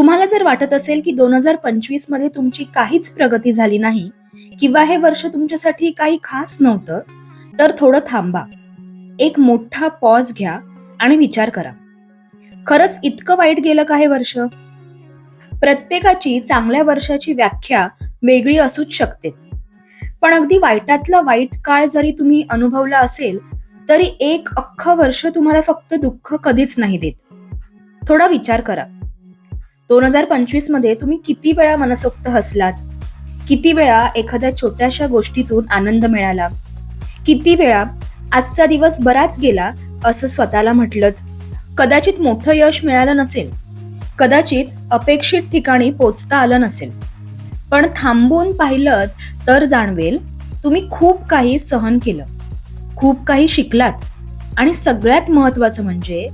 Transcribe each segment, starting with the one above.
तुम्हाला जर वाटत असेल की दोन हजार पंचवीसमध्ये तुमची काहीच प्रगती झाली नाही किंवा हे वर्ष तुमच्यासाठी काही खास नव्हतं तर थोडं थांबा. एक मोठा पॉज घ्या आणि विचार करा. खरंच इतकं वाईट गेलं का हे वर्ष? प्रत्येकाची चांगल्या वर्षाची व्याख्या वेगळी असूच शकते. पण अगदी वाईटातला वाईट काळ जरी तुम्ही अनुभवला असेल तरी एक अख्खं वर्ष तुम्हाला फक्त दुःख कधीच नाही देत. थोडा विचार करा. दोन हजार पंचवीसमध्ये तुम्ही किती वेळा मनसोक्त हसलात? किती वेळा एखाद्या छोट्याशा गोष्टीतून आनंद मिळाला? किती वेळा आजचा दिवस बराच गेला असं स्वतःला म्हटलं कदाचित मोठं यश मिळालं नसेल. कदाचित अपेक्षित ठिकाणी पोचता आलं नसेल. पण थांबून पाहिलं तर जाणवेल तुम्ही खूप काही सहन केलं. खूप काही शिकलात. आणि सगळ्यात महत्वाचं म्हणजे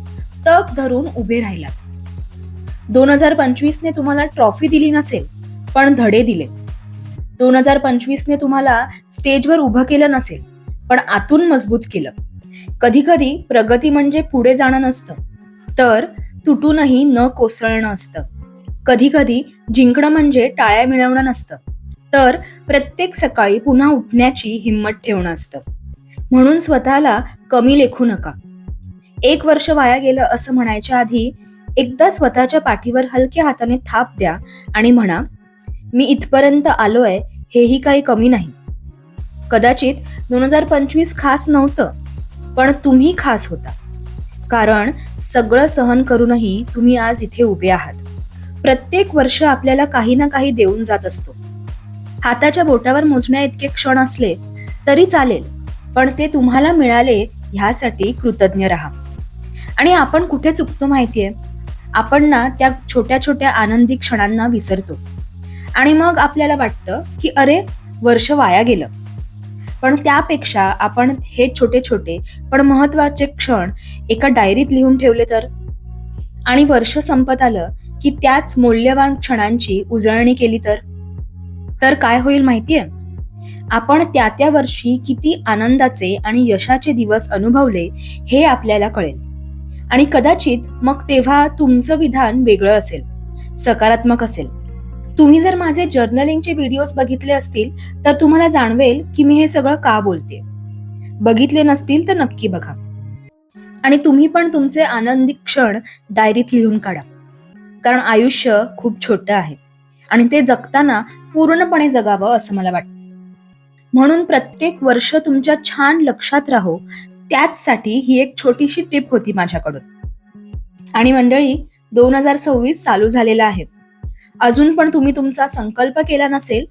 तग धरून उभे राहिलात. दोन हजार पंचवीसने तुम्हाला ट्रॉफी दिली नसेल पण धडे दिले. दोन हजार पंचवीसने तुम्हाला स्टेजवर उभं केलं नसेल पण आतून मजबूत केलं. कधी कधी प्रगती म्हणजे पुढे जाणं नसतं तर तुटूनही न कोसळणं असतं. कधी कधी जिंकणं म्हणजे टाळ्या मिळवणं नसतं तर प्रत्येक सकाळी पुन्हा उठण्याची हिंमत ठेवणं असतं. म्हणून स्वतःला कमी लेखू नका. एक वर्ष वाया गेलं असं म्हणायच्या आधी एकदा स्वतःच्या पाठीवर हलक्या हाताने थाप द्या आणि म्हणा मी इथपर्यंत आलोय हेही काही कमी नाही. कदाचित दोन हजार पंचवीस खास नव्हतं पण तुम्ही खास होता. कारण सगळं सहन करूनही तुम्ही आज इथे उभे आहात. प्रत्येक वर्ष आपल्याला काही ना काही देऊन जात असतो. हाताच्या बोटावर मोजण्या इतके क्षण असले तरी चालेल पण ते तुम्हाला मिळाले ह्यासाठी कृतज्ञ राहा. आणि आपण कुठे चुकतो माहितीये? आपण ना त्या छोट्या छोट्या आनंदी क्षणांना विसरतो. आणि मग आपल्याला वाटतं की अरे वर्ष वाया गेलं. पण त्यापेक्षा आपण हे छोटे छोटे पण महत्त्वाचे क्षण एका डायरीत लिहून ठेवले तर? आणि वर्ष संपत आलं की त्याच मौल्यवान क्षणांची उजळणी केली तर? तर काय होईल माहितीये? आपण त्या त्या वर्षी किती आनंदाचे आणि यशाचे दिवस अनुभवले हे आपल्याला कळेल. आणि कदाचित मग तेव्हा तुमचं विधान वेगळं असेल सकारात्मक असेल. तुम्ही जर माझे जर्नलिंगचे व्हिडिओज बघितले असतील तर तुम्हाला जाणवेल की मी हे सगळं का बोलते. बघितले नसतील तर नक्की बघा. आणि तुम्ही पण तुमचे आनंदी क्षण डायरीत लिहून काढा. कारण आयुष्य खूप छोटं आहे. आणि ते जगताना पूर्णपणे जगावं असं मला वाटतं. म्हणून प्रत्येक वर्ष तुमच्या छान लक्षात राहो त्याचसाठी ही एक छोटीशी टिप होती माझ्याकडून. आणि मंडळी दोन हजार सव्वीस चालू झालेला आहे. अजून पण तुम्ही तुमचा संकल्प केला नसेल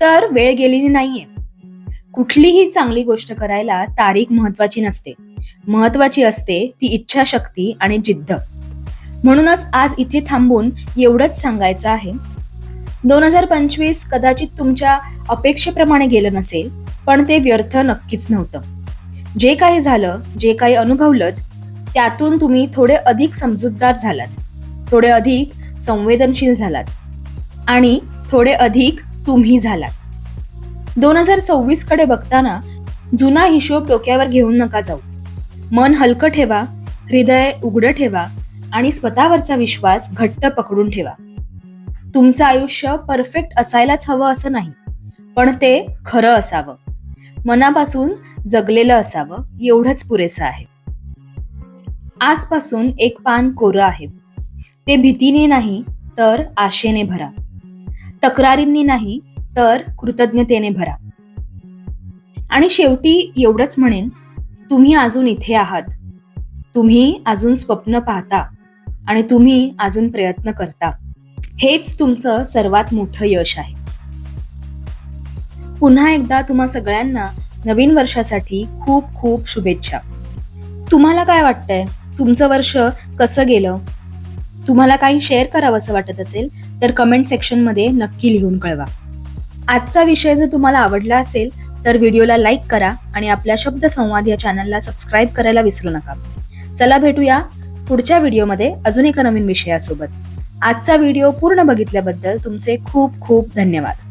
तर वेळ गेलेली नाहीये. कुठलीही चांगली गोष्ट करायला तारीख महत्वाची नसते. महत्वाची असते ती इच्छाशक्ती आणि जिद्द. म्हणूनच आज इथे थांबून एवढंच सांगायचं आहे. दोन हजार पंचवीस कदाचित तुमच्या अपेक्षेप्रमाणे गेलं नसेल पण ते व्यर्थ नक्कीच नव्हतं. जे काही झालं जे काही अनुभवलं त्यातून तुम्ही थोडे अधिक समजूतदार झालात. थोडे अधिक संवेदनशील झालात. आणि थोडे अधिक तुम्ही झालात. दोन हजार सव्वीसकडे बघताना जुना हिशोब डोक्यावर घेऊन नका जाऊ. मन हलकं ठेवा हृदय उघडं ठेवा आणि स्वतःवरचा विश्वास घट्ट पकडून ठेवा. तुमचं आयुष्य परफेक्ट असायलाच हवं असं नाही पण ते खरं असावं. मनापासून जगलेलं असावं एवढंच पुरेसं आहे. आजपासून एक पान कोरं आहे. ते भीतीने नाही तर आशेने भरा. तक्रारींनी नाही तर कृतज्ञतेने भरा. आणि शेवटी एवढंच म्हणेन तुम्ही अजून इथे आहात. तुम्ही अजून स्वप्न पाहता आणि तुम्ही अजून प्रयत्न करता. हेच तुमचं सर्वात मोठं यश आहे. पुन्हा एकदा तुम्हा सगळ्यांना नवीन वर्षासाठी खूप खूप शुभेच्छा. तुम्हाला काय वाटतंय? तुमचं वर्ष कसं गेलं? तुम्हाला काही शेअर करावंसं वाटत असेल तर कमेंट सेक्शनमध्ये नक्की लिहून कळवा. आजचा विषय जर तुम्हाला आवडला असेल तर व्हिडिओला लाईक करा आणि आपल्या शब्द संवाद या चॅनलला सबस्क्राईब करायला विसरू नका. चला भेटूया पुढच्या व्हिडिओमध्ये अजून एका नवीन विषयासोबत. आजचा व्हिडिओ पूर्ण बघितल्याबद्दल तुमचे खूप खूप धन्यवाद.